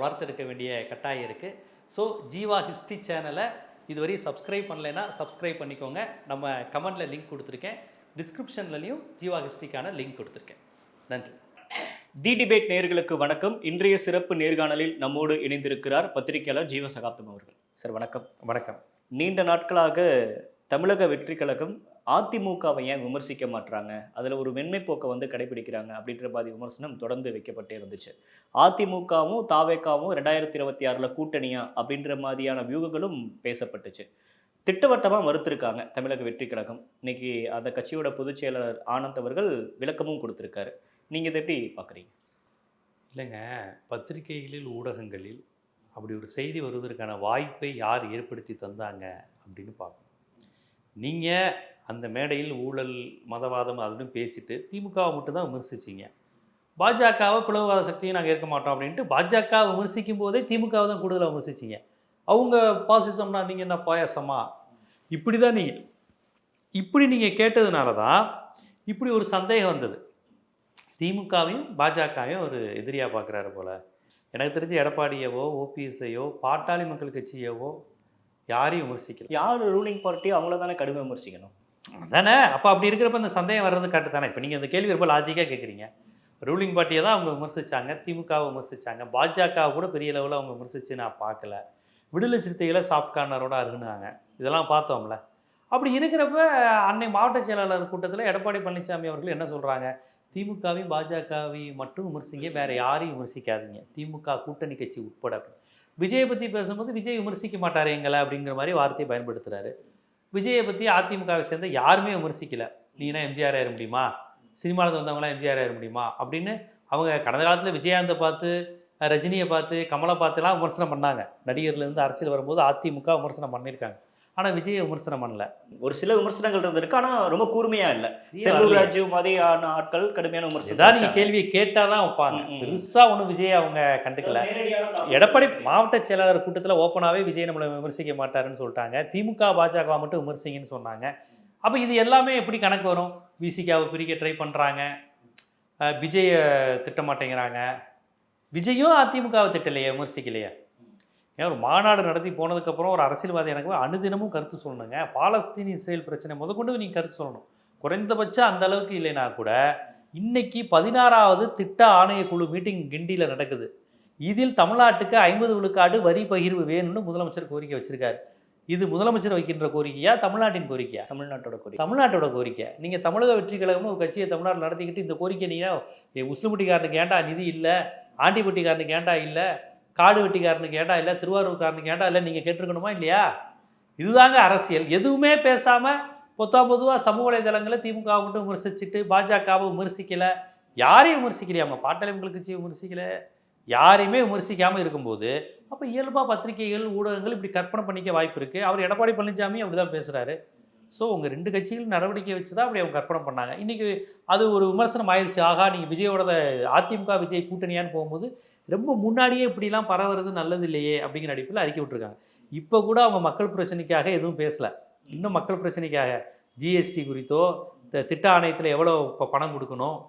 வளர்த்தெடுக்க வேண்டிய கட்டாயம் இருக்குது ஸோ ஜீவா ஹிஸ்ட்ரி சேனலை இதுவரை சப்ஸ்கிரைப் பண்ணலைன்னா சப்ஸ்கிரைப் பண்ணிக்கோங்க. நம்ம கமெண்டில் லிங்க் கொடுத்துருக்கேன். டிஸ்கிரிப்ஷன்லையும் ஜீவா ஹிஸ்ட்ரிக்கான லிங்க் கொடுத்துருக்கேன். நன்றி. தி டிபேட் நேயர்களுக்கு வணக்கம். இன்றைய சிறப்பு நேர்காணலில் நம்மோடு இணைந்திருக்கிறார் பத்திரிகையாளர் ஜீவ சகாப்தம் அவர்கள். சார் வணக்கம். வணக்கம். நீண்ட நாட்களாக தமிழக வெற்றி கழகம் அதிமுகவை ஏன் விமர்சிக்க மாட்றாங்க? அதில் ஒரு வெண்மை போக்கை வந்து கடைபிடிக்கிறாங்க அப்படின்ற மாதிரி விமர்சனம் தொடர்ந்து வைக்கப்பட்டே இருந்துச்சு. அதிமுகவும் தாவேக்காவும் ரெண்டாயிரத்தி இருபத்தி ஆறில் கூட்டணியா அப்படின்ற மாதிரியான வியூகங்களும் பேசப்பட்டுச்சு. திட்டவட்டமாக மறுத்திருக்காங்க தமிழக வெற்றி கழகம். இன்னைக்கு அந்த கட்சியோட பொதுச் செயலாளர் ஆனந்த் அவர்கள் விளக்கமும் கொடுத்துருக்காரு. நீங்கள் இதை எப்படி பார்க்குறீங்க இல்லைங்க பத்திரிகைகளில் ஊடகங்களில் அப்படி ஒரு செய்தி வருவதற்கான வாய்ப்பை யார் ஏற்படுத்தி தந்தாங்க அப்படின்னு பார்க்கணும். நீங்கள் அந்த மேடையில் ஊழல் மதவாதம் அதுன்னு பேசிட்டு திமுகவை மட்டும் தான் விமர்சிச்சிங்க. பாஜகவை பிளவுவாத சக்தியை நாங்கள் ஏற்க மாட்டோம் அப்படின்ட்டு பாஜக விமர்சிக்கும் போதே திமுகவை தான் கூடுதலாக விமர்சிச்சிங்க. அவங்க பாசிசம்னா நீங்கள் என்ன பாயாசமா? இப்படி தான் நீங்கள் இப்படி நீங்கள் கேட்டதுனால தான் இப்படி ஒரு சந்தேகம் வந்தது. திமுகவையும் பாஜகவையும் ஒரு எதிரியாக பார்க்குறாரு போல். எனக்கு தெரிஞ்சு எடப்பாடியவோ ஓபிஎஸ்ஐயோ பாட்டாளி மக்கள் கட்சியவோ யாரையும் விமர்சிக்கல. யார் ரூலிங் பார்ட்டி அவங்கள தானே கடுமை விமர்சிக்கணும்? தானே அப்போ அப்படி இருக்கிறப்ப இந்த சந்தேகம் வர்றது காட்டு தானே? இப்போ நீங்கள் இந்த கேள்வி ரொம்ப லாஜிக்காக கேட்குறீங்க ரூலிங் பார்ட்டியை தான் அவங்க விமர்சிச்சாங்க திமுகவை விமர்சிச்சாங்க பாஜகவை கூட பெரிய லெவலில் அவங்க விமர்சித்து நான் பார்க்கல. விடுதலை சிறுத்தைகளை சாஃப்ட் கார்னரோட அருகுனாங்க. இதெல்லாம் பார்த்தோம்ல. அப்படி இருக்கிறப்ப அன்னை மாவட்ட செயலாளர் கூட்டத்தில் எடப்பாடி பழனிசாமி அவர்கள் என்ன சொல்கிறாங்க திமுகவையும் பாஜகவையும் மட்டும் விமர்சிங்க வேறு யாரையும் விமர்சிக்காதீங்க. திமுக கூட்டணி கட்சி உட்பட. விஜயை பற்றி பேசும்போது விஜய் விமர்சிக்க மாட்டார் எங்களை அப்படிங்கிற மாதிரி வார்த்தையை பயன்படுத்துகிறாரு விஜயை பற்றி அதிமுகவை சேர்ந்த யாருமே விமர்சிக்கலை. நீனா எம்ஜிஆர் ஆயிட முடியுமா? சினிமாவில் வந்தவங்களாம் எம்ஜிஆர் ஆயிட முடியுமா? அப்படின்னு அவங்க கடந்த காலத்தில் விஜயாந்தை பார்த்து ரஜினியை பார்த்து கமலை பார்த்துலாம் விமர்சனம் பண்ணாங்க. நடிகர்லேருந்து அரசியல் வரும்போது அதிமுக விமர்சனம் பண்ணியிருக்காங்க. ஆனால் விஜயை விமர்சனம் பண்ணல. ஒரு சில விமர்சனங்கள் இருந்திருக்கு ஆனா ரொம்ப கூர்மையா இல்ல. செல்லூர் ராஜு மாதிரியான ஆட்கள் கடுமையான விமர்சனம் நீங்கள் கேள்வியை கேட்டால் தான் வைப்பாங்க. பெருசாக ஒன்றும் விஜய் அவங்க கண்டுக்கல. எடப்பாடி மாவட்ட செயலாளர் கூட்டத்தில் ஓப்பனாகவே விஜய் நம்மளை விமர்சிக்க மாட்டாருன்னு சொல்லிட்டாங்க. திமுக பாஜக மட்டும் விமர்சிங்கன்னு சொன்னாங்க. அப்போ இது எல்லாமே எப்படி கணக்கு வரும்? விசிகாவை பிரிக்க ட்ரை பண்ணுறாங்க விஜயை திட்ட மாட்டேங்கிறாங்க. விஜயும் அதிமுகவை திட்டலையே விமர்சிக்கலையே. ஏன் ஒரு மாநாடு நடத்தி போனதுக்கப்புறம் ஒரு அரசியல்வாதி எனக்கு அனுதினமும் கருத்து சொல்லணுங்க. பாலஸ்தீன் இஸ்ரேல் பிரச்சனை முதற்கொண்டு நீங்கள் கருத்து சொல்லணும். குறைந்தபட்சம் அந்த அளவுக்கு இல்லைனா கூட இன்னைக்கு பதினாறாவது திட்ட ஆணையக்குழு மீட்டிங் கிண்டியில் நடக்குது. இதில் தமிழ்நாட்டுக்கு ஐம்பது விழுக்காடு வரி பகிர்வு வேணும்னு முதலமைச்சர் கோரிக்கை வச்சிருக்காரு. இது முதலமைச்சர் வைக்கின்ற கோரிக்கையா தமிழ்நாட்டின் கோரிக்கையா? தமிழ்நாட்டோட கோரிக்கை. தமிழ்நாட்டோட கோரிக்கை. நீங்கள் தமிழக வெற்றி கழகமும் ஒரு கட்சியை தமிழ்நாடு நடத்திக்கிட்டு இந்த கோரிக்கை நீங்கள் உஸ்லுமுட்டிக்காரனுக்கு ஏண்டா நிதி இல்லை? ஆண்டிப்பட்டிக்காரனுக்கு ஏண்டா இல்லை? காடு வெட்டிக்காரனுக்கு ஏண்டா இல்லை திருவாரூர்காரனுக்கு ஏண்டா இல்லை நீங்கள் கேட்டிருக்கணுமா இல்லையா? இதுதாங்க அரசியல். எதுவுமே பேசாமல் பொத்தா பொதுவாக சமூக வலைதளங்களில் திமுக மட்டும் விமர்சிச்சுட்டு பாஜகவை விமர்சிக்கலை. யாரையும் விமர்சிக்கலையாம பாட்டாளி மக்கள் கட்சியை யாரையுமே விமர்சிக்காமல் இருக்கும்போது அப்போ இயல்பாக பத்திரிகைகள் ஊடகங்கள் இப்படி கற்பனை பண்ணிக்க வாய்ப்பு இருக்குது அவர் எடப்பாடி பழனிசாமி அப்படி தான் பேசுகிறாரு ஸோ உங்கள் ரெண்டு கட்சிகள் நடவடிக்கை வச்சு தான் அப்படி அவங்க கற்பனை பண்ணாங்க. இன்றைக்கி அது ஒரு விமர்சனம் ஆயிடுச்சு ஆகா நீங்கள் விஜயோட அதிமுக விஜய் கூட்டணியான்னு போகும்போது ரொம்ப முன்னாடியே இப்படிலாம் பரவுறது நல்லது இல்லையே அப்படிங்கிற அடிப்பில் அறிக்கை விட்டுருக்காங்க. இப்போ கூட அவங்க மக்கள் பிரச்சனைக்காக எதுவும் பேசலை. இன்னும் மக்கள் பிரச்சனைக்காக ஜிஎஸ்டி குறித்தோ த- திட்ட ஆணையத்தில் எவ்வளோ இப்போ பணம் கொடுக்கணும்?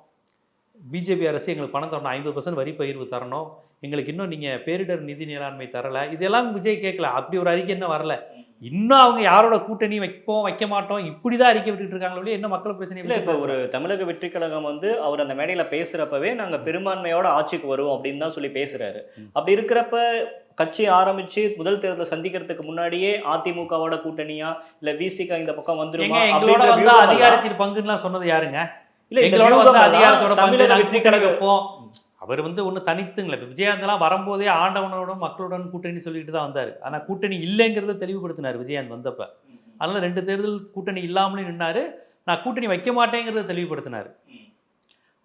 பிஜேபி அரசு எங்களுக்கு பணம் தரணும் ஐம்பது பர்சன்ட் வரி பகிர்வு தரணும். எங்களுக்கு இன்னும் நீங்கள் பேரிடர் நிதி மேலாண்மை தரலை. இதெல்லாம் விஜய் கேட்கல அப்படி ஒரு அறிக்கை இன்னும் வரல. இன்னும் அவங்க யாரோட கூட்டணி வைப்போம் வைக்க மாட்டோம் இப்படி தான் அறிக்கை விட்டுட்டு இருக்காங்களோ இன்னும் மக்கள் பிரச்சனை இல்ல இப்ப ஒரு தமிழக வெற்றி கழகம் வந்து அவர் அந்த மேடையில பேசுறப்பவே நாங்க பெரும்பான்மையோட ஆட்சிக்கு வருவோம் அப்படின்னு தான் சொல்லி பேசுறாரு. ம். அப்படி இருக்கிறப்ப கட்சி ஆரம்பிச்சு முதல் தேர்தலை சந்திக்கிறதுக்கு முன்னாடியே அதிமுகவோட கூட்டணியா இல்ல விசிக இந்த பக்கம் வந்துருமா அதிகாரத்தில் பங்குலாம் சொன்னது யாருங்க? இல்ல எங்களோட அதிகாரத்தோட தமிழக வெற்றி கழகம் அவர் வந்து ஒன்றும் தனித்துங்களே இப்போ விஜயகாந்த்லாம் வரும்போதே ஆண்டவனோட மக்களுடன் கூட்டணி சொல்லிட்டு தான் வந்தார். ஆனால் கூட்டணி இல்லைங்கிறத தெளிவுபடுத்தினார் விஜயகாந்த் வந்தப்போ. அதனால் ரெண்டு தேர்தல் கூட்டணி இல்லாமலே நின்னார். நான் கூட்டணி வைக்க மாட்டேங்கிறத தெளிவுபடுத்தினார்.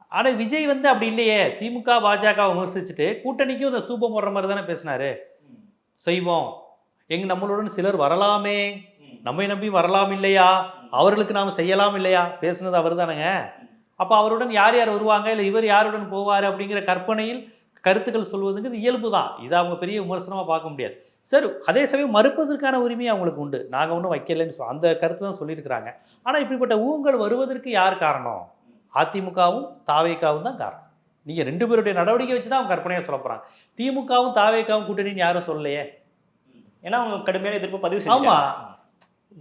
ஆனால் விஜய் வந்து அப்படி இல்லையே. திமுக பாஜக விமர்சிச்சுட்டு கூட்டணிக்கும் இந்த தூபம் போடுற மாதிரி தானே பேசினாரு. செய்வோம். எங்க நம்மளுடன் சிலர் வரலாமே. நம்மை நம்பி வரலாம் இல்லையா? அவர்களுக்கு நாம் செய்யலாம் இல்லையா? பேசுனது அவர் தானேங்க அப்போ அவருடன் யார் யார் வருவாங்க? இல்லை இவர் யாருடன் போவார்? அப்படிங்கிற கற்பனையில் கருத்துக்கள் சொல்வதுங்கிறது இயல்பு தான் இதை அவங்க பெரிய விமர்சனமாக பார்க்க முடியாது. சரி அதே சமயம் மறுப்பதற்கான உரிமை அவங்களுக்கு உண்டு. நாங்கள் ஒன்றும் வைக்கலைன்னு சொல் அந்த கருத்து தான் சொல்லியிருக்கிறாங்க. ஆனால் இப்படிப்பட்ட ஊங்கள் வருவதற்கு யார் காரணம்? அதிமுகவும் தாவேக்காவும் தான் காரணம். நீங்கள் ரெண்டு பேருடைய நடவடிக்கை வச்சு தான் அவங்க கற்பனையாக சொல்ல போகிறாங்க திமுகவும் தாவேக்காவும் கூட்டணின்னு யாரும் சொல்லலையே. ஏன்னா அவங்க கடுமையான எதிர்ப்பு பதிவு ஆமா. செஞ்சாங்க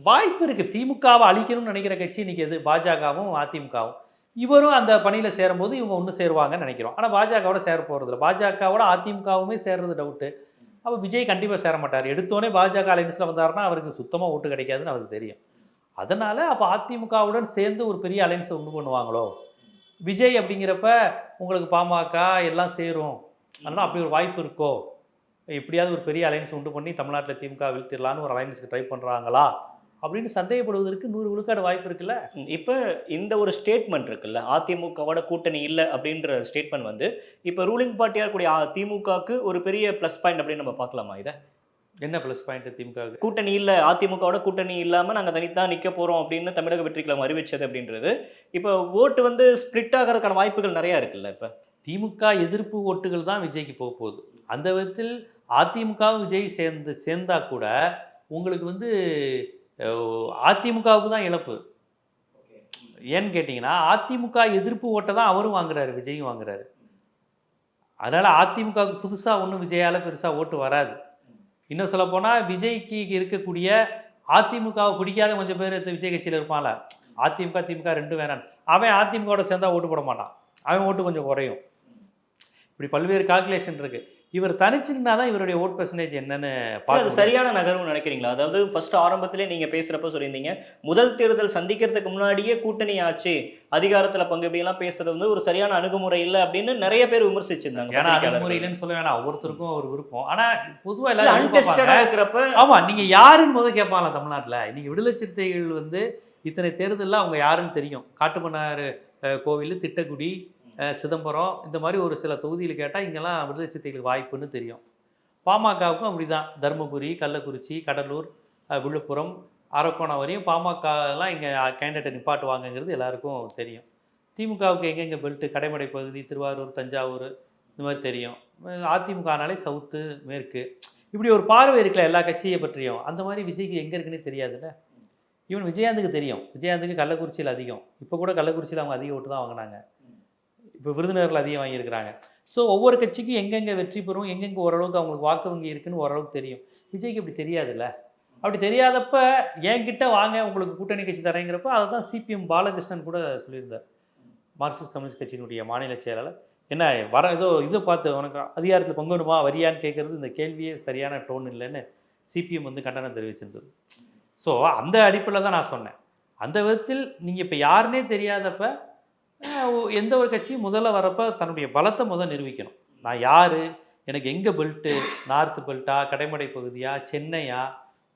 வாய்ப்பு இருக்கு. திமுகவை அழிக்கணும்னு நினைக்கிற கட்சி இன்னைக்கு எது? பாஜகவும் அதிமுகவும். இவரும் அந்த பணியில் சேரும்போது இவங்க ஒன்று சேருவாங்கன்னு நினைக்கிறோம். ஆனால் பாஜகவோட சேர போகிறதில்ல பாஜகவோட அதிமுகவுமே சேர்றது டவுட்டு அப்போ விஜய் கண்டிப்பாக சேர மாட்டார். எடுத்தோடனே பாஜக அலைன்ஸில் வந்தாருன்னா அவருக்கு சுத்தமாக ஓட்டு கிடைக்காதுன்னு அவருக்கு தெரியும். அதனால் அப்போ அதிமுகவுடன் சேர்ந்து ஒரு பெரிய அலைன்ஸை உண்டு பண்ணுவாங்களோ? விஜய் அப்படிங்கிறப்ப உங்களுக்கு பாமக எல்லாம் சேரும். அதனால் அப்படி ஒரு வாய்ப்பு இருக்கோ? எப்படியாவது ஒரு பெரிய அலைன்ஸ் உண்டு பண்ணி தமிழ்நாட்டில் திமுக வீழ்த்திடலான்னு ஒரு அலைன்ஸுக்கு ட்ரை பண்ணுறாங்களா அப்படின்னு சந்தேகப்படுவதற்கு நூறு விழுக்காடு வாய்ப்பு இருக்குல்ல? இப்ப இந்த ஒரு ஸ்டேட்மெண்ட் இருக்குல்ல அதிமுகவோட கூட்டணி இல்லை அப்படின்ற ஸ்டேட்மெண்ட் வந்து இப்ப ரூலிங் பார்ட்டியா இருக்கக்கூடிய திமுகவுக்கு ஒரு பெரிய ப்ளஸ் பாயிண்ட் அப்படின்னு நம்ம பார்க்கலாமா இதை? என்ன ப்ளஸ் பாயிண்ட் திமுகவுக்கு கூட்டணி இல்ல அதிமுகவோட கூட்டணி இல்லாம நாங்க தனித்தான் நிக்க போறோம் அப்படின்னு தமிழக வெற்றிக்கலம் அறிவிச்சது அப்படின்றது. இப்ப ஓட்டு வந்து ஸ்பிளிட் ஆகிறதுக்கான வாய்ப்புகள் நிறைய இருக்குல்ல இப்ப? திமுக எதிர்ப்பு ஓட்டுகள் தான் விஜய்க்கு போக போகுது. அந்த விதத்தில் அதிமுகவும் விஜய் சேர்ந்து சேர்ந்தா கூட உங்களுக்கு வந்து அதிமுகவுக்கு தான் இழப்பு. ஏன்னு கேட்டிங்கன்னா அதிமுக எதிர்ப்பு ஓட்டை தான் அவரும் வாங்குறாரு விஜயும் வாங்குறாரு. அதனால் அதிமுகவுக்கு புதுசாக ஒன்றும் விஜயால் பெருசாக ஓட்டு வராது. இன்னும் சொல்லப்போனால் விஜய்க்கு இருக்கக்கூடிய அதிமுகவை பிடிக்காத கொஞ்சம் பேர் விஜய் கட்சியில் இருப்பான்ல. அதிமுக திமுக ரெண்டும் வேணாம் அவன் அதிமுகவோட சேர்ந்தா ஓட்டு போட மாட்டான். அவன் ஓட்டு கொஞ்சம் குறையும். இப்படி பல்வேறு கால்குலேஷன் இருக்குது இவர் தனிச்சிருந்தா தான் இவருடைய ஓட் பெர்சன்டேஜ் என்னன்னு பார்க்க சரியான நகர்வு நினைக்கிறீங்களா? அதாவது ஃபர்ஸ்ட் ஆரம்பத்திலே நீங்க பேசுறப்ப சொல்லியிருந்தீங்க முதல் தேர்தல் சந்திக்கிறதுக்கு முன்னாடியே கூட்டணி ஆச்சு அதிகாரத்துல பங்கு இப்படி எல்லாம் பேசுறது வந்து ஒரு சரியான அணுகுமுறை இல்லை அப்படின்னு நிறைய பேர் விமர்சிச்சிருந்தாங்க ஏன்னா பத்திரிக்கையாளர்கள். அணுகுமுறையிலன்னு சொல்ல வேணாம். ஒவ்வொருத்தருக்கும் ஒரு விருப்பம். ஆனா பொதுவா எல்லாரும் அன்டெஸ்டடா எதிர்பார்ப்பாங்க. இருக்கிறப்ப ஆமா நீங்க யாருன்னு முதல் கேட்பாங்களா தமிழ்நாட்டுல. இன்னைக்கு விடுதலை சிறுத்தைகள் வந்து இத்தனை தேர்தலில் அவங்க யாருன்னு தெரியும். காட்டுமன்னார் கோவில் திட்டக்குடி சிதம்பரம் இந்த மாதிரி ஒரு சில தொகுதியில் கேட்டால் இங்கெல்லாம் விடுதலை சிறுத்தைகளுக்கு வாய்ப்புன்னு தெரியும். பாமகவுக்கும் அப்படிதான். தருமபுரி கள்ளக்குறிச்சி கடலூர் விழுப்புரம் அரக்கோணம் வரையும் பாமகலாம் இங்கே கேண்டிடேட்டை நிப்பாட்டுவாங்கங்கிறது எல்லாருக்கும் தெரியும். திமுகவுக்கு எங்கெங்கே பெல்ட்டு கடைமடை பகுதி திருவாரூர் தஞ்சாவூர் இந்த மாதிரி தெரியும். அதிமுகனாலே சவுத்து மேற்கு. இப்படி ஒரு பார்வை இருக்குல்ல எல்லா கட்சியை பற்றியும். அந்த மாதிரி விஜய்க்கு எங்கே இருக்குன்னு தெரியாதுல்ல? ஈவன் விஜயாந்துக்கு தெரியும். விஜயாந்துக்கு கள்ளக்குறிச்சியில் அதிகம். இப்போ கூட கள்ளக்குறிச்சியில் அவங்க அதிக ஓட்டு தான் வாங்கினாங்க. இப்போ விருதுநகரில் அதிகம் வாங்கியிருக்கிறாங்க. ஸோ ஒவ்வொரு கட்சிக்கும் எங்கெங்கே வெற்றி பெறும் எங்கெங்கே ஓரளவுக்கு அவங்களுக்கு வாக்கு வங்கி இருக்குன்னு ஓரளவுக்கு தெரியும். விஜய்க்கு இப்படி தெரியாதுல்ல? அப்படி தெரியாதப்ப என்கிட்ட வாங்க உங்களுக்கு கூட்டணி கட்சி தரேங்கிறப்ப அதை தான் சிபிஎம் பாலகிருஷ்ணன் கூட சொல்லியிருந்தார். மார்க்சிஸ்ட் கம்யூனிஸ்ட் கட்சியினுடைய மாநில செயலாளர். என்ன வர ஏதோ இதை பார்த்து உனக்கு அதிகாரத்தில் பங்கு வேணுமா வரியான்னு கேட்குறது இந்த கேள்வியே சரியான டோன் இல்லைன்னு சிபிஎம் வந்து கண்டனம் தெரிவிச்சிருந்தது. ஸோ அந்த அடிப்படையில் தான் நான் சொன்னேன். அந்த விதத்தில் நீங்கள் இப்போ யாருன்னே தெரியாதப்ப எந்த ஒரு கட்சியும் முதல்ல வரப்போ தன்னுடைய பலத்தை முதல் நிரூபிக்கணும். நான் யார்? எனக்கு எங்கே பெல்ட்டு நார்த்து பெல்ட்டா கடைமடை பகுதியா? சென்னையா?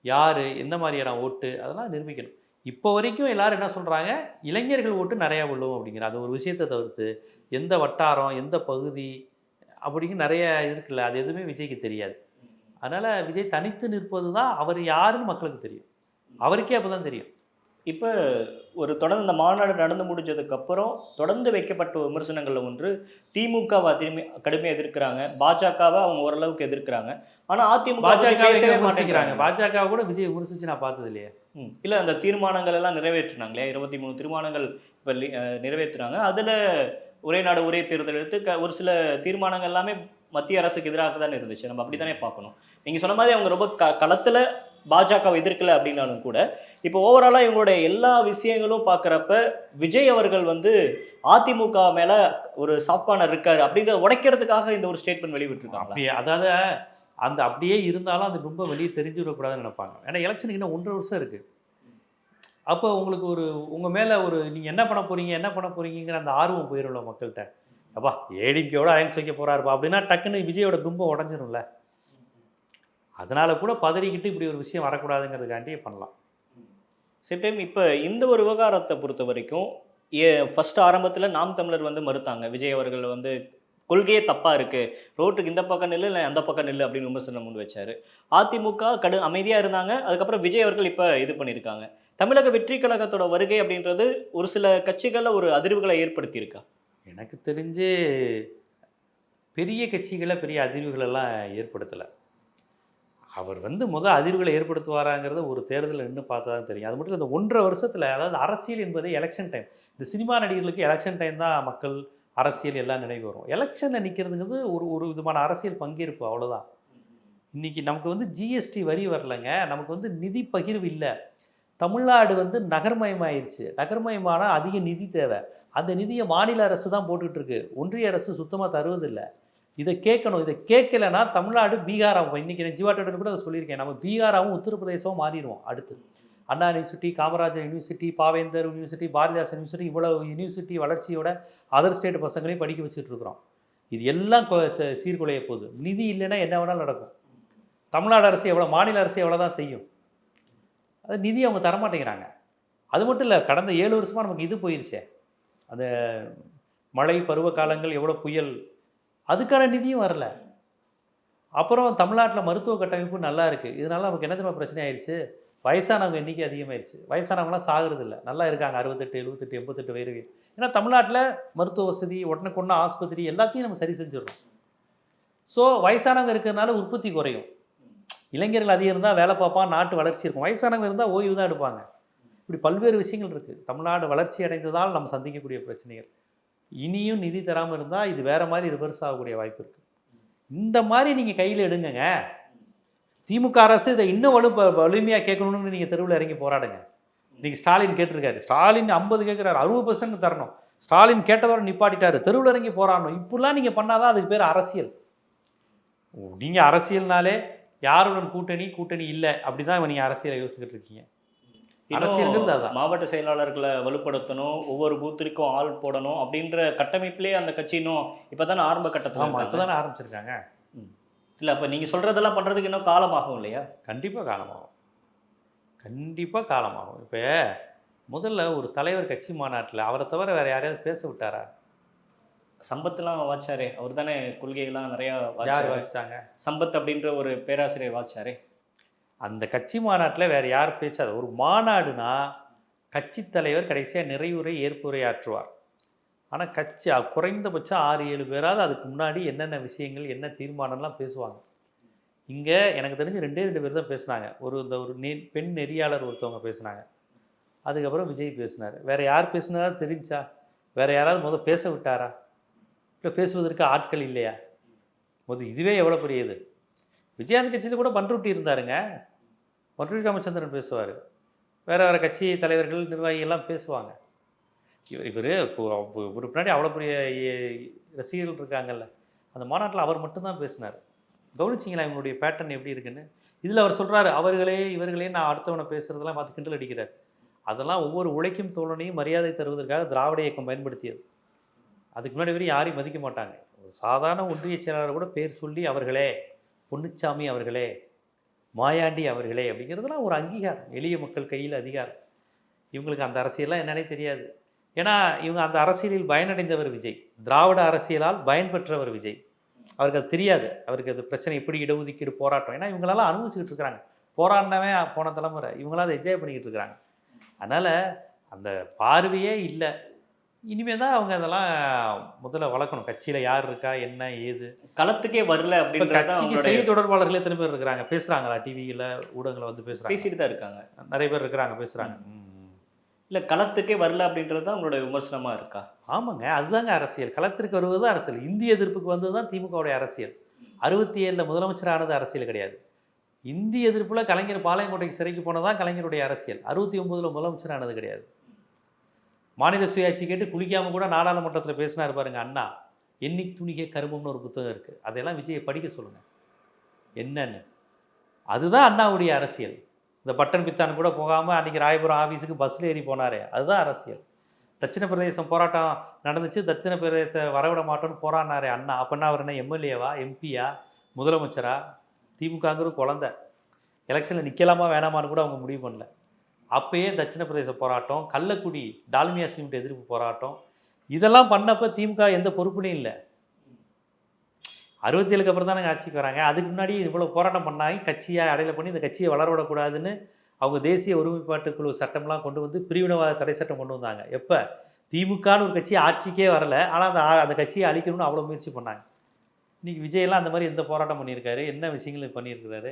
யார்? எந்த மாதிரியான ஓட்டு? அதெல்லாம் நிரூபிக்கணும். இப்போ வரைக்கும் எல்லாரும் என்ன சொல்கிறாங்க இளைஞர்கள் ஓட்டு நிறையா விழும் அப்படிங்கிற அது ஒரு விஷயத்தை தவிர்த்து எந்த வட்டாரம் எந்த பகுதி அப்படிங்க நிறைய இருக்குல்ல அது எதுவுமே விஜய்க்கு தெரியாது. அதனால் விஜய் தனித்து நிற்பது தான் அவர் யாருன்னு மக்களுக்கு தெரியும். அவருக்கே அப்போ தான் தெரியும். இப்போ ஒரு தொடர்ந்து இந்த மாநாடு நடந்து முடிஞ்சதுக்கு அப்புறம் தொடர்ந்து வைக்கப்பட்ட விமர்சனங்கள்ல ஒன்று திமுகவை அதிகமே கடுமையாக எதிர்க்கிறாங்க. பாஜகவை அவங்க ஓரளவுக்கு எதிர்க்கிறாங்க. ஆனா அதிமுக பாஜக மாட்டேங்கிறாங்க. பாஜக கூட விஜய் விமர்சிச்சு நான் பார்த்தது இல்லையே. ம். இல்ல அந்த தீர்மானங்கள் எல்லாம் நிறைவேற்றினாங்களே. இருபத்தி மூணு தீர்மானங்கள் இப்போ நிறைவேற்றினாங்க. அதுல ஒரே நாடு ஒரே தேர்தல் எடுத்து க- ஒரு சில தீர்மானங்கள் எல்லாமே மத்திய அரசுக்கு எதிராக தானே இருந்துச்சு. நம்ம அப்படித்தானே பார்க்கணும். நீங்க சொன்ன மாதிரி அவங்க ரொம்ப க களத்துல பாஜகவை எதிர்க்கல அப்படின்னாலும் கூட இப்போ ஓவராலாக இவங்களுடைய எல்லா விஷயங்களும் பார்க்குறப்ப விஜய் அவர்கள் வந்து அதிமுக மேலே ஒரு சாஃப்ட் இருக்கார் இருக்காரு அப்படிங்கிறத உடைக்கிறதுக்காக இந்த ஒரு ஸ்டேட்மெண்ட் வெளிவிட்டிருக்காங்களா அதாவது அந்த அப்படியே இருந்தாலும் அது ரொம்ப வெளியே தெரிஞ்சு விடக்கூடாதுன்னு நினைப்பாங்க. ஏன்னா எலெக்ஷனுக்கு இன்னும் ஒன்றரை வருஷம் இருக்குது அப்போ உங்களுக்கு ஒரு உங்கள் மேலே ஒரு நீங்கள் என்ன பண்ண போகிறீங்க என்ன பண்ண போகிறீங்கிற அந்த ஆர்வம் போயிரும்ல மக்கள்கிட்ட. அப்பா ஏடிபியோட அலைன்ஸ் வைக்க போறாருப்பா அப்படின்னா டக்குன்னு விஜயோட கும்பம் உடஞ்சிரும்ல. அதனால கூட பதறிக்கிட்டு இப்படி ஒரு விஷயம் வரக்கூடாதுங்கிறதுக்காண்டி பண்ணலாம். சேம் டைம் இப்போ இந்த ஒரு விவகாரத்தை பொறுத்த வரைக்கும் ஃபர்ஸ்ட் ஆரம்பத்தில் நாம் தமிழர் வந்து மறுத்தாங்க. விஜய் அவர்கள் வந்து கொள்கையே தப்பா இருக்கு. ரோட்டுக்கு இந்த பக்கம் நில்லு இல்லை அந்த பக்கம் நில்லு அப்படின்னு விமர்சனம் முன் வச்சாரு. அதிமுக கடு அமைதியா இருந்தாங்க. அதுக்கப்புறம் விஜய் அவர்கள் இப்ப இது பண்ணியிருக்காங்க. தமிழக வெற்றி கழகத்தோட வருகை அப்படின்றது ஒரு சில கட்சிகள்ல ஒரு அதிர்வுகளை ஏற்படுத்தி இருக்கா எனக்கு தெரிஞ்சு பெரிய கட்சிகளை பெரிய அதிர்வுகளெல்லாம் ஏற்படுத்தலை. அவர் வந்து முதல் அதிர்வுகளை ஏற்படுத்துவாராங்கிறத ஒரு தேர்தலில் நின்று பார்த்தா தான் தெரியும். அது மட்டும் இல்லை இந்த ஒன்றரை வருஷத்தில் அதாவது அரசியல் என்பது எலெக்ஷன் டைம் இந்த சினிமா நடிகர்களுக்கு எலெக்ஷன் டைம் தான் மக்கள் அரசியல் எல்லாம் நினைவு வரும். எலெக்ஷனில் நிற்கிறதுங்கிறது ஒரு ஒரு விதமான அரசியல் பங்கேற்பு அவ்வளோதான் இன்றைக்கி நமக்கு வந்து ஜிஎஸ்டி வரி வரலைங்க. நமக்கு வந்து நிதி பகிர்வு இல்லை. தமிழ்நாடு வந்து நகர்மயமாயிருச்சு. நகர்மயமான அதிக நிதி தேவை. அந்த நிதியை மாநில அரசு தான் போட்டுட்ருக்கு ஒன்றிய அரசு சுத்தமாக தருவதில்லை. இதை கேட்கணும். இதை கேட்கலன்னா தமிழ்நாடு பீகாராகும் இன்றைக்கி நான் ஜீவாட்டோட கூட அதை சொல்லியிருக்கேன். நம்ம பீகாராவும் உத்தரப்பிரதேசமும் மாறிடுவோம் அடுத்து. Anna university Kamarajar university Bhavendhar university Bharathidasan university இவ்வளோ யூனிவர்சிட்டி வளர்ச்சியோட அதர் ஸ்டேட் பசங்களையும் படிக்க வச்சுட்டு இருக்கிறோம். இது எல்லாம் ச- சீர்குலைய போகுது. நிதி இல்லைன்னா என்ன வேணாலும் நடக்கும். தமிழ்நாடு அரசு எவ்வளோ மாநில அரசு எவ்வளோ தான் செய்யும். அது நிதி அவங்க தரமாட்டேங்கிறாங்க. அது மட்டும் இல்லை கடந்த ஏழு வருஷமாக நமக்கு இது போயிருச்சே. அந்த மழை பருவ காலங்கள் எவ்வளோ புயல் அதுக்கான நிதியும் வரல. அப்புறம் தமிழ்நாட்டில் மருத்துவ கட்டமைப்பு நல்லா இருக்குது இதனால நமக்கு என்ன தெரியுமா பிரச்சனை ஆயிடுச்சு? வயசானவங்க எண்ணிக்கை அதிகமாயிருச்சு வயசானவங்களாம் சாகிறது இல்லை நல்லா இருக்காங்க. அறுபத்தெட்டு எழுபத்தெட்டு எண்பத்தெட்டு வயது ஏன்னா தமிழ்நாட்டில் மருத்துவ வசதி உடனுக்குன்னா ஆஸ்பத்திரி எல்லாத்தையும் நம்ம சரி செஞ்சிடறோம். ஸோ வயசானவங்க இருக்கிறதுனால உற்பத்தி குறையும். இளைஞர்கள் அதிகம் இருந்தால் வேலை பார்ப்பான் நாட்டு வளர்ச்சி இருக்கும். வயசானவங்க இருந்தால் ஓய்வு தான் எடுப்பாங்க. இப்படி பல்வேறு விஷயங்கள் இருக்குது தமிழ்நாடு வளர்ச்சி அடைந்ததால் நம்ம சந்திக்கக்கூடிய பிரச்சனைகள். இனியும் நிதி தராமல் இருந்தால் இது வேறு மாதிரி ரிவர்ஸ் ஆகக்கூடிய வாய்ப்பு இருக்குது இந்த மாதிரி நீங்கள் கையில் எடுங்கங்க. திமுக அரசு இதை இன்னும் வலு வலிமையாக கேட்கணும்னு நீங்கள் தெருவில் இறங்கி போராடுங்க. நீங்கள் ஸ்டாலின் கேட்டிருக்காரு. ஸ்டாலின் ஐம்பது கேட்குறாரு அறுபது பர்சன்ட் தரணும். ஸ்டாலின் கேட்டதோட நிப்பாட்டிட்டாரு. தெருவில் இறங்கி போராடணும். இப்படிலாம் நீங்கள் பண்ணாதான் அதுக்கு பேர் அரசியல். நீங்கள் அரசியல்னாலே யாருடன் கூட்டணி கூட்டணி இல்லை. அப்படி தான் நீங்கள் அரசியலை யோசிச்சுக்கிட்டு இருக்கீங்க. மாவட்ட செயலாளர்களை வலுப்படுத்தணும் ஒவ்வொரு பூத்திற்கும் ஆள் போடணும் அப்படின்ற கட்டமைப்பிலே அந்த கட்சி இன்னும் இப்பதானே ஆரம்ப கட்டத்தில் இப்போ. தானே ஆரம்பிச்சிருக்காங்க. இல்ல அப்ப நீங்க சொல்றதெல்லாம் பண்றதுக்கு இன்னும் காலமாகும் இல்லையா? கண்டிப்பாக காலமாகும். கண்டிப்பாக காலமாகும். இப்போ முதல்ல ஒரு தலைவர் கட்சி மாநாட்டில் அவரை தவிர வேற யாரையாவது பேச விட்டாரா? சம்பத்லாம் வாச்சாரே. அவர் தானே கொள்கைகள்லாம் நிறைய யார். வாசிச்சாங்க? சம்பத் அப்படின்ற ஒரு பேராசிரியர் வாச்சாரே. அந்த கட்சி மாநாட்டில் வேறு யார் பேச்சாது. ஒரு மாநாடுனா கட்சி தலைவர் கடைசியாக நிறைவுரை ஏற்புரை ஆற்றுவார். ஆனால் கட்சி குறைந்தபட்சம் ஆறு ஏழு பேராவது அதுக்கு முன்னாடி என்னென்ன விஷயங்கள் என்ன தீர்மானம்லாம் பேசுவாங்க. இங்கே எனக்கு தெரிஞ்சு ரெண்டே ரெண்டு பேர் தான் பேசுனாங்க. ஒரு இந்த ஒரு நெ பெண் நெறியாளர் ஒருத்தவங்க பேசுனாங்க. அதுக்கப்புறம் விஜய் பேசினார். வேறு யார் பேசுனதா தெரிஞ்சா? வேறு யாராவது முதல் பேச விட்டாரா? இல்லை பேசுவதற்கு ஆட்கள் இல்லையா? முதல் இதுவே எவ்வளோ பெரிய இது விஜயாந்த் கட்சியில் கூட பண்ருட்டி இருந்தாருங்க பண்ருட்டி ராமச்சந்திரன் பேசுவார். வேறு வேறு கட்சி தலைவர்கள் நிர்வாகிகள் எல்லாம் பேசுவாங்க. இவர் இவர் இவர் பின்னாடி அவ்வளோ பெரிய ரசிகர்கள் இருக்காங்கல்ல. அந்த மாநாட்டில் அவர் மட்டும்தான் பேசினார். கவனிச்சிங்களா இவனுடைய பேட்டர்ன் எப்படி இருக்குன்னு? இதில் அவர் சொல்கிறாரு அவர்களே இவர்களே நான் அடுத்தவனை பேசுகிறதெல்லாம் பார்த்து கிண்டல் அடிக்கிறார். அதெல்லாம் ஒவ்வொரு உழைக்கும் தோழனையும் மரியாதை தருவதற்காக திராவிட இயக்கம் பயன்படுத்தியது. அதுக்கு முன்னாடி வரையும் யாரையும் மதிக்க மாட்டாங்க. ஒரு சாதாரண ஒன்றிய செயலாளர் கூட பேர் சொல்லி அவர்களே பொன்னுச்சாமி அவர்களே மாயாண்டி அவர்களே அப்படிங்கிறதுலாம் ஒரு அங்கீகாரம் எளிய மக்கள் கையில் அதிகாரம். இவங்களுக்கு அந்த அரசியல்லாம் என்னன்னே தெரியாது. ஏன்னா இவங்க அந்த அரசியலில் பயனடைந்தவர் விஜய். திராவிட அரசியலால் பயன்பெற்றவர் விஜய். அவருக்கு அது தெரியாது. அவருக்கு அது பிரச்சனை எப்படி இடஒதுக்கீடு போராட்டம். ஏன்னா இவங்களெல்லாம் அனுபவிச்சுக்கிட்டு இருக்கிறாங்க. போராடினவன் போன தலைமுறை. இவங்களாம் அதை என்ஜாய் பண்ணிக்கிட்டு இருக்கிறாங்க. அதனால் அந்த பார்வையே இல்லை. இனிமேல் தான் அவங்க அதெல்லாம் முதல்ல வளர்க்கணும். கட்சியில் யார் இருக்கா என்ன ஏது? களத்துக்கே வரல இப்போ அப்படின்றது கட்சிக்கு செய்தி தொடர்பாளர்களே எத்தனை பேர் இருக்கிறாங்க? பேசுகிறாங்களா டிவியில் ஊடகங்களை வந்து பேசுகிறாங்க பேசிட்டு தான் இருக்காங்க. நிறைய பேர் இருக்கிறாங்க பேசுகிறாங்க இல்ல களத்துக்கே வரல அப்படின்றது தான் அவங்களோட விமர்சனமா இருக்கா? ஆமாங்க அதுதாங்க அரசியல். களத்திற்கு வருவது தான் அரசியல். இந்திய எதிர்ப்புக்கு வந்தது தான் திமுகவுடைய அரசியல். அறுபத்தி ஏழில் முதலமைச்சரானது அரசியல் கிடையாது. இந்திய எதிர்ப்பில் கலைஞர் பாளையங்கோட்டைக்கு சிறைக்கு போனதான் கலைஞருடைய அரசியல். அறுபத்தி ஒம்போதில் முதலமைச்சரானது கிடையாது. மாநில சுயாட்சி கேட்டு குளிக்காமல் கூட நாடாளுமன்றத்தில் பேசினார் பாருங்க அண்ணா. எண்ணி துணிக கருமம்னு ஒரு புத்தகம் இருக்குது அதையெல்லாம் விஜயை படிக்க சொல்லுங்கள் என்னன்னு. அதுதான் அண்ணாவுடைய அரசியல். இந்த பட்டன் பித்தான் கூட போகாமல் அன்றைக்கி ராயபுரம் ஆஃபீஸுக்கு பஸ்ஸில் ஏறி போனாரே. அதுதான் அரசியல். தட்சிண பிரதேசம் போராட்டம் நடந்துச்சு தட்சிண பிரதேசத்தை வரவிட மாட்டோம்னு போராடினாரே அண்ணா. அப்படின்னா அவர் என்ன எம்எல்ஏவா எம்பியா முதலமைச்சரா? திமுகங்கிற குழந்தை. எலெக்ஷனில் நிற்கலாமா வேணாமான்னு கூட அவங்க முடிவு பண்ணல. அப்பயே தட்சிண பிரதேச போராட்டம் கள்ளக்குடி டால்மியா சிமெண்ட் எதிர்ப்பு போராட்டம் இதெல்லாம் பண்ணப்போ திமுக எந்த பொறுப்புலையும் இல்லை. அறுபத்தி ஏழுக்கு அப்புறம் தானே ஆட்சிக்கு வராங்க. அதுக்கு முன்னாடி இவ்வளோ போராட்டம் பண்ணாங்க. கட்சியை அடையில பண்ணி இந்த கட்சியை வளர விடக்கூடாதுன்னு அவங்க தேசிய ஒருமைப்பாட்டு குழு சட்டம்லாம் கொண்டு வந்து பிரிவினவாத தடை சட்டம் கொண்டு வந்தாங்க. எப்போ? திமுகன்னு ஒரு கட்சி ஆட்சிக்கே வரல. ஆனால் அந்த அந்த கட்சியை அழிக்கணும்னு அவ்வளோ முயற்சி பண்ணாங்க. இன்றைக்கி விஜயெல்லாம் அந்த மாதிரி எந்த போராட்டம் பண்ணியிருக்காரு? என்ன விஷயங்கள் பண்ணியிருக்கிறாரு?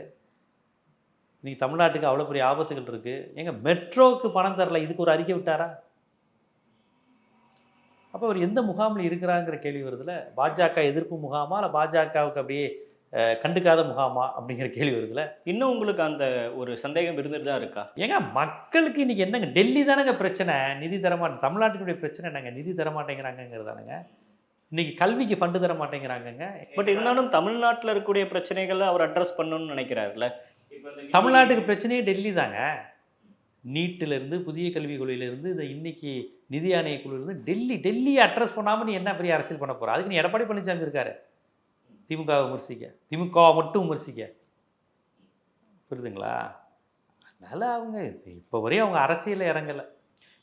இன்னைக்கு தமிழ்நாட்டுக்கு அவ்வளோ பெரிய ஆபத்துகள் இருக்குது எங்க மெட்ரோவுக்கு பணம் தரல இதுக்கு ஒரு அறிக்கை விட்டாரா? அப்போ அவர் எந்த முகாமில் இருக்கிறாங்கிற கேள்வி வருதுல? பாஜக எதிர்ப்பு முகாமா? இல்லை பாஜகவுக்கு அப்படியே கண்டுக்காத முகாமா? அப்படிங்கிற கேள்வி வருதுல? இன்னும் உங்களுக்கு அந்த ஒரு சந்தேகம் இருந்துட்டு தான் இருக்கா? ஏங்க மக்களுக்கு இன்னைக்கு என்னங்க? டெல்லி தானங்க பிரச்சனை. நிதி தரமாட்டேன் தமிழ்நாட்டினுடைய பிரச்சனை என்னங்க? நிதி தர மாட்டேங்கிறாங்கங்கிறதானுங்க இன்னைக்கு கல்விக்கு ஃபண்டு தர மாட்டேங்கிறாங்கங்க. பட் இருந்தாலும் தமிழ்நாட்டில் இருக்கக்கூடிய பிரச்சனைகளை அவர் அட்ரஸ் பண்ணணும்னு நினைக்கிறாருல்ல? தமிழ்நாட்டுக்கு பிரச்சனையே டெல்லி தாங்க. நீட்டிலிருந்து புதிய கல்விக் கொள்கையிலிருந்து இந்த இன்னைக்கு நிதி ஆணைய குழுவிலிருந்து டெல்லி டெல்லியை அட்ரஸ் பண்ணாமல் நீ என்ன பெரிய அரசியல் பண்ண போற? அதுக்கு நீ எடப்பாடி பழனிசாமி இருக்காரு. திமுகவை விமர்சிக்க. திமுகவை மட்டும் விமர்சிக்க. புரியுதுங்களா? அதனால அவங்க இப்போ வரையும் அவங்க அரசியலில் இறங்கலை.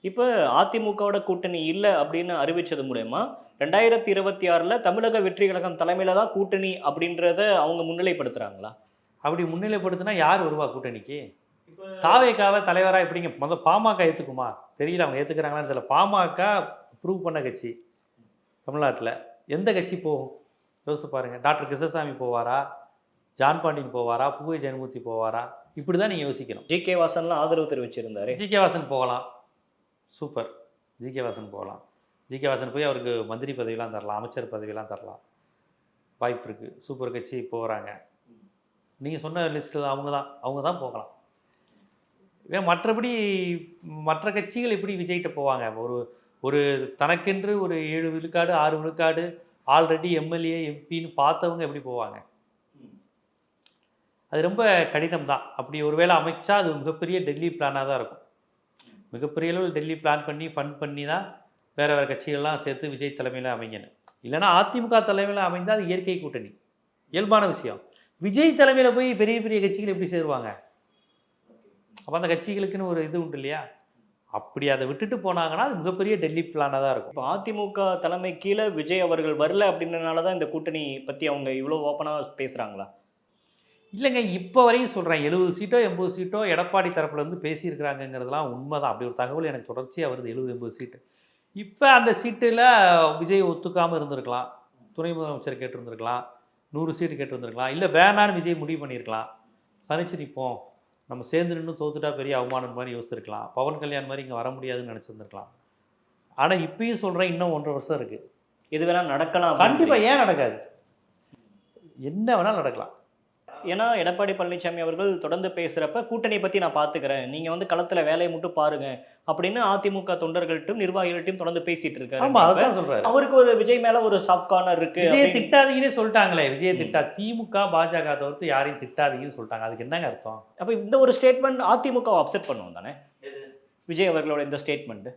இப்போ அதிமுகவோட கூட்டணி இல்லை அப்படின்னு அறிவிச்சது மூலயமா ரெண்டாயிரத்தி இருபத்தி ஆறில் தமிழக வெற்றி கழகம் தலைமையில தான் கூட்டணி அப்படின்றத அவங்க முன்னிலைப்படுத்துறாங்களா? அப்படி முன்னிலைப்படுத்தினா யார் வருவா கூட்டணிக்கு? தாவேக்காவை தலைவராக எப்படிங்க? முதல் பாமக ஏற்றுக்குமா தெரியல அவங்க ஏற்றுக்கிறாங்களான்னு தெரியல. பாமக ப்ரூவ் பண்ண கட்சி தமிழ்நாட்டில். எந்த கட்சி போகும்? யோசிச்சு பாருங்க. டாக்டர் கிருஷ்ணசாமி போவாரா? ஜான் பாண்டியன் போவாரா? புகை ஜெயமூர்த்தி போவாரா? இப்படி தான் நீங்கள் யோசிக்கணும். ஜி கே வாசன்லாம் ஆதரவு தெரிவிச்சிருந்தாரு. ஜி கே வாசன் போகலாம். சூப்பர். ஜி கே வாசன் போகலாம். ஜி கே வாசன் போய் அவருக்கு மந்திரி பதவியெல்லாம் தரலாம் அமைச்சர் பதவியெல்லாம் தரலாம். வாய்ப்பு இருக்குது சூப்பர் கட்சி போகிறாங்க நீங்கள் சொன்ன லிஸ்ட்டில் அவங்க தான் அவங்க தான் போகலாம். ஏன் மற்றபடி மற்ற கட்சிகள் எப்படி விஜய்கிட்ட போவாங்க? ஒரு ஒரு தனக்கென்று ஒரு ஏழு விழுக்காடு ஆறு விழுக்காடு ஆல்ரெடி எம்எல்ஏ எம்பின்னு பார்த்தவங்க எப்படி போவாங்க? அது ரொம்ப கடினம் தான். அப்படி ஒருவேளை அமைச்சா அது மிகப்பெரிய டெல்லி பிளானாக தான் இருக்கும். மிகப்பெரிய அளவில் டெல்லி பிளான் பண்ணி ஃபண்ட் பண்ணி தான் வேறு வேறு கட்சிகள்லாம் சேர்த்து விஜய் தலைமையில் அமைங்கணும் இல்லைன்னா அதிமுக தலைமையில் அமைந்தால் அது இயற்கை கூட்டணி. இயல்பான விஷயம். விஜய் தலைமையில் போய் பெரிய பெரிய கட்சிகள் எப்படி சேருவாங்க? அப்போ அந்த கட்சிகளுக்குன்னு ஒரு இது உண்டு இல்லையா? அப்படி அதை விட்டுட்டு போனாங்கன்னா அது மிகப்பெரிய டெல்லி பிளானாக தான் இருக்கும். இப்போ அதிமுக தலைமை கீழே விஜய் அவர்கள் வரல அப்படின்றனால தான் இந்த கூட்டணி பற்றி அவங்க இவ்வளோ ஓப்பனாக பேசுகிறாங்களா இல்லைங்க இப்போ வரையும் சொல்கிறேன் எழுபது சீட்டோ எண்பது சீட்டோ எடப்பாடி தரப்புல இருந்து பேசியிருக்கிறாங்கங்கிறதுலாம் உண்மைதான். அப்படி ஒரு தகவல் எனக்கு தொடர்ச்சியாக வருது எழுபது எண்பது சீட்டு. இப்போ அந்த சீட்டில் விஜய் ஒத்துக்காமல் இருந்திருக்கலாம். துணை முதலமைச்சர் கேட்டிருந்திருக்கலாம். நூறு சீட்டு கேட்டிருந்திருக்கலாம் இல்லை வேணான்னு விஜய் முடிவு பண்ணியிருக்கலாம். தனிச்சு நிற்போம் நம்ம சேர்ந்து நின்று தோத்துட்டா பெரிய அவமானம் மாதிரி யோசிச்சிருக்கலாம். பவன் கல்யாண் மாதிரி இங்கே வர முடியாதுன்னு நினச்சிருந்துருக்கலாம். ஆனால் இப்பயும் சொல்கிறேன் இன்னும் ஒன்றரை வருஷம் இருக்குது இது வேணா நடக்கலாம் கண்டிப்பாக ஏன் நடக்காது? என்ன வேணாலும் நடக்கலாம். ஏன்னா எடப்பாடி பழனிசாமி அவர்கள் தொடர்ந்து பேசுகிறப்ப கூட்டணியை பற்றி நான் பார்த்துக்கிறேன் நீங்கள் வந்து களத்தில் வேலையை மட்டும் பாருங்க. அப்படின்னு அதிமுக தொண்டர்கள்ட்டும் நிர்வாகிகள்ட்டும் தொடர்ந்து பேசிட்டு இருக்காரு. அவருக்கு ஒரு விஜய் மேல ஒரு சாஃப்ட் கார்னர் இருக்கு விஜய திட்டாதீங்கன்னே சொல்லிட்டாங்களே. விஜய. திட்டா திமுக பாஜக தவிர்த்து யாரையும் திட்டாதீங்கன்னு சொல்லிட்டாங்க. அதுக்கு என்னங்க அர்த்தம்? அப்ப இந்த ஒரு ஸ்டேட்மெண்ட் அதிமுக அப்செட் பண்ணுவோம் தானே? விஜய் அவர்களோட இந்த ஸ்டேட்மெண்ட்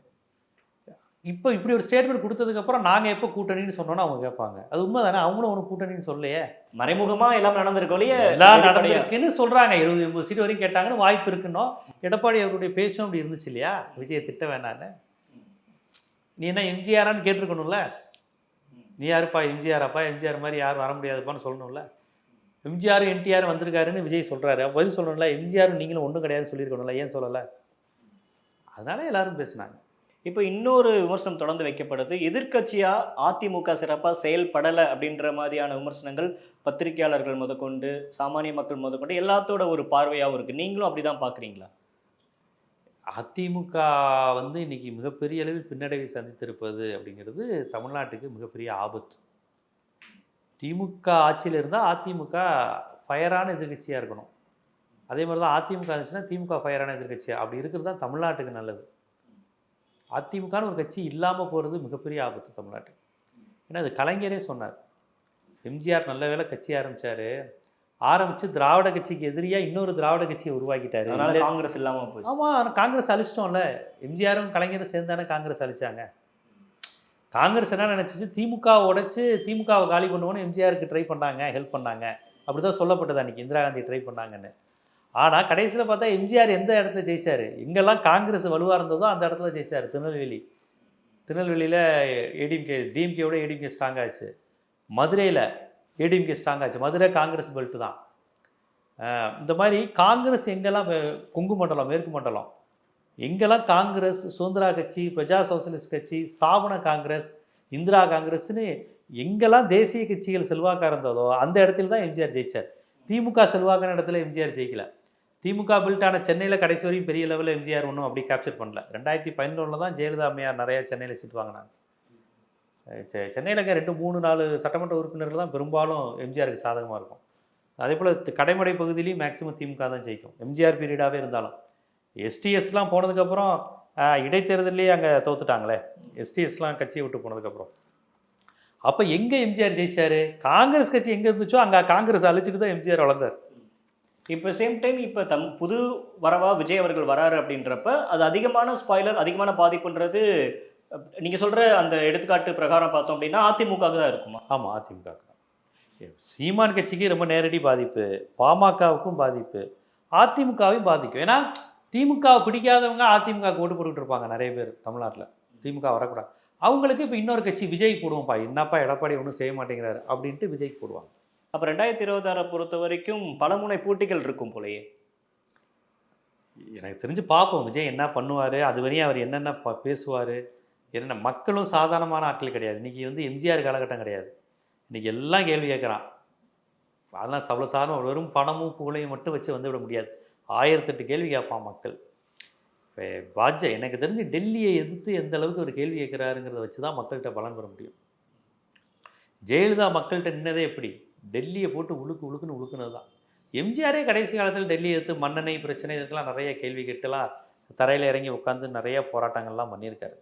இப்போ இப்படி ஒரு ஸ்டேட்மெண்ட் கொடுத்ததுக்கு அப்புறம் நாங்க எப்போ கூட்டணின்னு சொன்னோம்னா அவங்க கேட்பாங்க. அது உண்மை தானே அவங்களும் ஒன்று கூட்டணின்னு சொல்லலையே. மறைமுகமா எல்லாம் ஒழிய எல்லாம் நடந்திருக்குன்னு சொல்றாங்க. எழுபது எண்பது சீட் வரைக்கும் கேட்டாங்கன்னு வாய்ப்பு இருக்குன்னோ எடப்பாடி அவருடைய பேச்சும் அப்படி இருந்துச்சு இல்லையா? விஜய திட்ட வேணான்னு நீ என்ன எம்ஜிஆரான்னு கேட்டிருக்கணும்ல? நீ யாருப்பா? எம்ஜிஆராப்பா? எம்ஜிஆர் மாதிரி யாரும் வர முடியாதுப்பான்னு சொல்லணும்ல. எம்ஜிஆர் என்டிஆர் வந்திருக்காருன்னு விஜய் அப்ப பதில் சொல்லணும்ல எம்ஜிஆர் நீங்களும் ஒன்றும் கிடையாதுன்னு சொல்லியிருக்கணும்ல. ஏன் சொல்லலை? அதனால எல்லாரும் பேசுனாங்க. இப்போ இன்னொரு விமர்சனம் தொடர்ந்து வைக்கப்படுது. எதிர்கட்சியாக அதிமுக சிறப்பாக செயல்படலை அப்படின்ற மாதிரியான விமர்சனங்கள் பத்திரிகையாளர்கள் முதற்கொண்டு சாமானிய மக்கள் முதற்கொண்டு எல்லாத்தோட ஒரு பார்வையாகவும் இருக்குது நீங்களும் அப்படிதான் பார்க்குறீங்களா? அதிமுக வந்து இன்னைக்கு மிகப்பெரிய அளவில் பின்னடைவை சந்தித்திருப்பது அப்படிங்கிறது தமிழ்நாட்டுக்கு மிகப்பெரிய ஆபத்து. திமுக ஆட்சியில் இருந்தால் அதிமுக ஃபயரான எதிர்க்கட்சியாக இருக்கணும். அதே மாதிரி தான் அதிமுக இருந்துச்சுன்னா திமுக ஃபயரான எதிர்க்கட்சியாக அப்படி இருக்கிறது தான் தமிழ்நாட்டுக்கு நல்லது. அதிமுகன்னு ஒரு கட்சி இல்லாமல் போகிறது மிகப்பெரிய ஆபத்து தமிழ்நாட்டுக்கு. ஏன்னா அது கலைஞரே சொன்னார். எம்ஜிஆர் நல்ல வேளை கட்சி ஆரம்பிச்சாரு. ஆரம்பிச்சு திராவிட கட்சிக்கு எதிரியா இன்னொரு திராவிட கட்சியை உருவாக்கிட்டாரு. அதனால காங்கிரஸ் இல்லாம போச்சு. ஆமா காங்கிரஸ் அழிச்சிட்டோம்ல. எம்ஜிஆரும் கலைஞரும் சேர்ந்து தானே காங்கிரஸ் அழிச்சாங்க. காங்கிரஸ் என்ன நினைச்சிச்சு? திமுக உடைச்சு திமுகவை காலி பண்ணுவோன்னு எம்ஜிஆருக்கு ட்ரை பண்ணாங்க ஹெல்ப் பண்ணாங்க. அப்படிதான் சொல்லப்பட்டது அன்னைக்கு. இந்திரா காந்தி ட்ரை பண்ணாங்கன்னு. ஆனால் கடைசியில் பார்த்தா எம்ஜிஆர் எந்த இடத்துல ஜெயிச்சாரு? எங்கெல்லாம் காங்கிரஸ் வலுவாக இருந்ததோ அந்த இடத்துல ஜெயிச்சார் திருநெல்வேலி. திருநெல்வேலியில் ஏடிஎம்கே டிஎம்கேவோட ஏடிஎம்கே ஸ்ட்ராங் ஆச்சு. மதுரையில் ஏடிஎம்கே ஸ்ட்ராங் ஆச்சு. மதுரை காங்கிரஸ் பெல்ட்டு தான். இந்த மாதிரி காங்கிரஸ் எங்கெல்லாம் வே- கொங்கு மண்டலம் மேற்கு மண்டலம் எங்கெல்லாம் காங்கிரஸ் சுதந்திரா கட்சி பிரஜா சோசலிஸ்ட் கட்சி ஸ்தாபன காங்கிரஸ் இந்திரா காங்கிரஸ்னு எங்கெல்லாம் தேசிய கட்சிகள் செல்வாக்காக இருந்ததோ அந்த இடத்துல தான் எம்ஜிஆர் ஜெயிச்சார். திமுக செல்வாக்கான இடத்துல எம்ஜிஆர் ஜெயிக்கலை. திமுக பில்ட்டான சென்னையில் கடைசி வரையும் பெரிய லெவலில் எம்ஜிஆர் ஒன்றும் அப்படி கேப்சர் பண்ணல. ரெண்டாயிரத்தி பதினொன்றில் தான் ஜெயலலிதா அம்மையார் நிறைய சென்னையில் சீட் வாங்கினாங்க. சென்னையில் ரெண்டு மூணு நாலு சட்டமன்ற உறுப்பினர்கள் தான் பெரும்பாலும் எம்ஜிஆருக்கு சாதகமாக இருக்கும். அதே போல் கடைமடை பகுதியிலையும் மேக்ஸிமம் திமுக தான் ஜெயிக்கும். எம்ஜிஆர் பீரியடாகவே இருந்தாலும். எஸ்டிஎஸ்லாம் போனதுக்கப்புறம் இடைத்தேர்தலே இடைத்தேர்தல்லையே அங்கே தோத்துட்டாங்களே. எஸ்டிஎஸ்லாம் கட்சியை விட்டு போனதுக்கப்புறம் அப்போ எங்கே எம்ஜிஆர் ஜெயிச்சார்? காங்கிரஸ் கட்சி எங்கே இருந்துச்சோ அங்கே காங்கிரஸ் அழிச்சிட்டு தான் எம்ஜிஆர் வளர்ந்தார். இப்போ சேம் டைம் இப்போ தம் புது வரவா விஜய் அவர்கள் வராரு அப்படின்றப்ப அது அதிகமான ஸ்பாய்லர் அதிகமான பாதிப்புன்றது நீங்கள் சொல்கிற அந்த எடுத்துக்காட்டு பிரகாரம் பார்த்தோம் அப்படின்னா அதிமுக தான் இருக்குமா? ஆமாம் அதிமுக தான். சீமான் கட்சிக்கு ரொம்ப நேரடி பாதிப்பு பாமகவுக்கும் பாதிப்பு அதிமுகவையும் பாதிக்கும். ஏன்னா திமுக பிடிக்காதவங்க அதிமுக ஓட்டு போட்டுக்கிட்டு இருப்பாங்க நிறைய பேர் தமிழ்நாட்டில். திமுக வரக்கூடாது. அவங்களுக்கு இப்போ இன்னொரு கட்சி விஜய் போடுவோம்ப்பா என்னப்பா எடப்பாடி ஒன்றும் செய்ய மாட்டேங்கிறாரு அப்படின்ட்டு விஜய் போடுவாங்க. அப்போ ரெண்டாயிரத்தி இருபத்தாறை பொறுத்த வரைக்கும் பலமுனை போட்டிகள் இருக்கும் போலயே. எனக்கு தெரிஞ்சு பார்ப்போம். விஜய் என்ன பண்ணுவார் அது வரையும் அவர் என்னென்ன ப- பேசுவார் என்னென்ன மக்களும் சாதாரணமான ஆட்கள் கிடையாது. இன்றைக்கி வந்து எம்ஜிஆர் காலகட்டம் கிடையாது. இன்றைக்கி எல்லாம் கேள்வி கேட்குறான். அதெல்லாம் அவ்வளோ சாதாரண வெறும் பணமும் புகழையும் மட்டும் வச்சு வந்து விட முடியாது. ஆயிரத்தெட்டு கேள்வி கேட்பான் மக்கள். இப்போ பாஜ எனக்கு தெரிஞ்சு டெல்லியை எதிர்த்து எந்த அளவுக்கு ஒரு கேள்வி கேட்குறாருங்கிறத வச்சு தான் மக்கள்கிட்ட பலன் பெற முடியும். ஜெயலலிதா மக்கள்கிட்ட நின்னதே எப்படி? டெல்லியை போட்டு உழுக்கு உழுக்குன்னு உழுக்குனது தான் எம்ஜிஆரே கடைசி காலத்தில் டெல்லி எடுத்து மண்ணெண்ணெய் பிரச்சனை இதுக்கெல்லாம் நிறைய கேள்வி கேட்டுலாம் தரையில் இறங்கி உட்காந்து நிறைய போராட்டங்கள்லாம் பண்ணியிருக்காரு.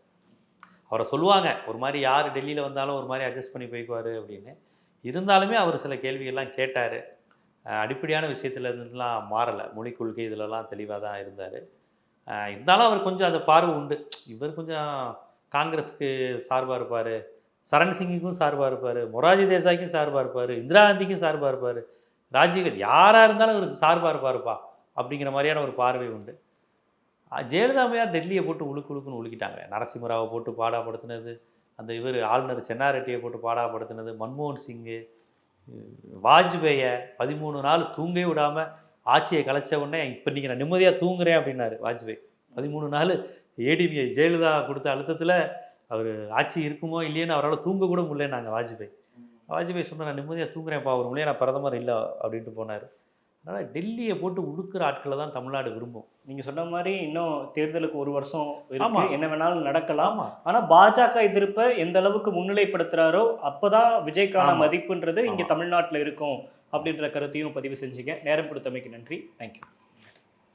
அவரை சொல்லுவாங்க ஒரு மாதிரி யார் டெல்லியில் வந்தாலும் ஒரு மாதிரி அட்ஜஸ்ட் பண்ணி போய்க்குவார் அப்படின்னு. இருந்தாலுமே அவர் சில கேள்விகள்லாம் கேட்டார். அடிப்படையான விஷயத்துல இருந்துலாம் மாறலை. மொழி கொள்கை இதிலலாம் தெளிவாக தான் இருந்தார். இருந்தாலும் அவர் கொஞ்சம் அந்த பார்வை உண்டு. இவர் கொஞ்சம் காங்கிரஸுக்கு சார்பாக இருப்பார். சரண் சிங்குக்கும் சார்பாக இருப்பார் மொராஜி தேசாய்க்கும் சார்பாக இருப்பார் இந்திரா காந்திக்கும் சார்பாக இருப்பார். ராஜீவ் யாராக இருந்தாலும் அவர் சார்பாக இருப்பாருப்பா அப்படிங்கிற மாதிரியான ஒரு பார்வை உண்டு. ஜெயலலிதா அம்மையார் டெல்லியை போட்டு உழுக்கு உழுக்குன்னு உழுக்கிட்டாங்க. நரசிம்மராவை போட்டு பாடாப்படுத்தினது அந்த இவர் ஆளுநர் சென்னாரெட்டியை போட்டு பாடாப்படுத்தினது மன்மோகன் சிங்கு வாஜ்பேயை பதிமூணு நாள் தூங்கவே விடாமல் ஆட்சியை கலைச்ச உடனே இப்போ நீங்கள் நான் நிம்மதியாக தூங்குறேன் அப்படின்னாரு வாஜ்பேயி. பதிமூணு நாள் ஏடிபிஐ ஜெயலலிதா கொடுத்த அழுத்தத்தில் அவர் ஆட்சி இருக்குமோ இல்லையேன்னு அவரால் தூங்க கூட முடியலன்னாங்க வாஜ்பேயி. வாஜ்பாய் சொன்ன நான் நிம்மதியாக தூங்குறேன்ப்பா அவர் மூலியம் நான் பிரதமர் இல்லை அப்படின்ட்டு போனார். அதனால் டெல்லியை போட்டு உடுக்குற ஆட்களை தான் தமிழ்நாடு விரும்பும். நீங்க சொன்ன மாதிரி இன்னும் தேர்தலுக்கு ஒரு வருஷம் ஆமா. இருக்கு என்ன வேணாலும் நடக்கலாம். ஆமாம் ஆனா பாஜக எதிர்ப்பை எந்த அளவுக்கு முன்னிலைப்படுத்துறாரோ அப்பதான் விஜய்க்கான ஆமா. மதிப்புன்றது இங்க. தமிழ்நாட்டுல இருக்கும் அப்படின்ற கருத்தையும் பதிவு செஞ்சீங்க. நேரம் கொடுத்தமைக்கு நன்றி. தேங்க்யூ